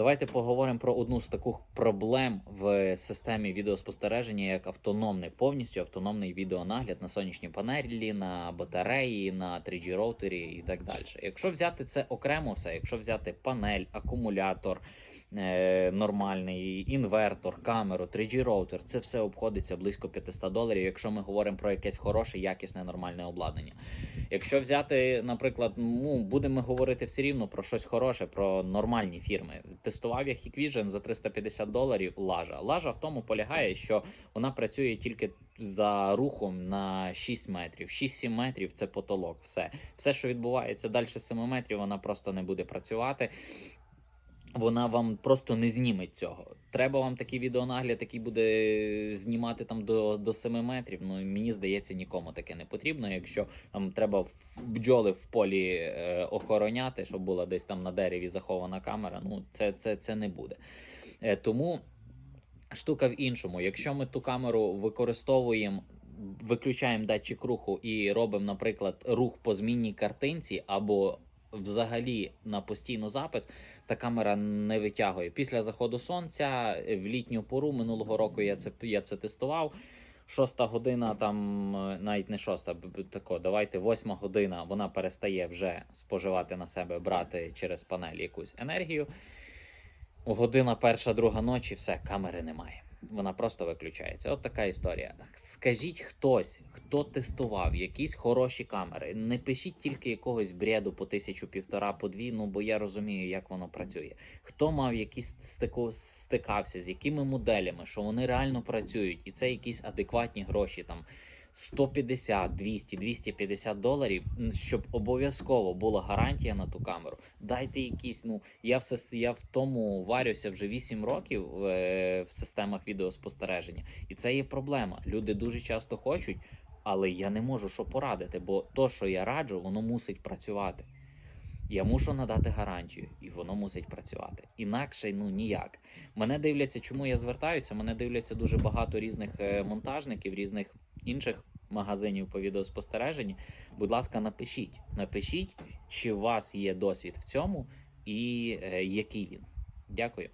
Давайте поговоримо про одну з таких проблем в системі відеоспостереження, як автономний, повністю автономний відеонагляд на сонячній панелі, на батареї, на 3G роутері і так далі. Якщо взяти це окремо все, якщо взяти панель, акумулятор е, нормальний, інвертор, камеру, 3G роутер, це все обходиться близько 500 доларів, якщо ми говоримо про якесь хороше, якісне, нормальне обладнання. Якщо взяти, наприклад, ну будемо говорити все рівно про щось хороше, про нормальні фірми. Тестував я Hikvision за 350 доларів. Лажа. Лажа в тому полягає, що вона працює тільки за рухом на 6 метрів. 6-7 метрів це потолок. Все, все, що відбувається далі 7 метрів, вона просто не буде працювати. Вона вам просто не зніме цього. Треба вам такий відеонагляд, який буде знімати там до, до 7 метрів. Ну мені здається, нікому таке не потрібно. Якщо там треба бджоли в полі е, охороняти, щоб була десь там на дереві захована камера. Ну це, це, це не буде. Е, тому штука в іншому. Якщо ми ту камеру використовуємо. Виключаємо датчик руху і робимо, наприклад, рух по змінній картинці або взагалі на постійну запис, та камера не витягує. Після заходу сонця в літню пору минулого року я це я це тестував. Шоста година, там е, навіть не шоста, тако, давайте восьма година вона перестає вже споживати на себе, брати через панель якусь енергію. Година перша, друга ночі, все, камери немає. Вона просто виключається. От така історія. Скажіть хтось, хто тестував якісь хороші камери. Не пишіть тільки якогось бреду по тисячу, півтора, по дві, ну бо я розумію, як воно працює. Хто мав якісь стику, стикався з якими моделями, що вони реально працюють, і це якісь адекватні гроші там. 150, 200, 250 доларів, щоб обов'язково була гарантія на ту камеру. Дайте якісь, ну я все я в тому варюся вже 8 років е, в системах відеоспостереження, і це є проблема. Люди дуже часто хочуть, але я не можу що порадити, бо то, що я раджу, воно мусить працювати. Я мушу надати гарантію, і воно мусить працювати. Інакше ну ніяк. Мене дивляться, чому я звертаюся. Мене дивляться дуже багато різних е, монтажників, різних інших магазинів по відеоспостереженні. Будь ласка, напишіть. Напишіть, чи у вас є досвід в цьому і е, який він. Дякую.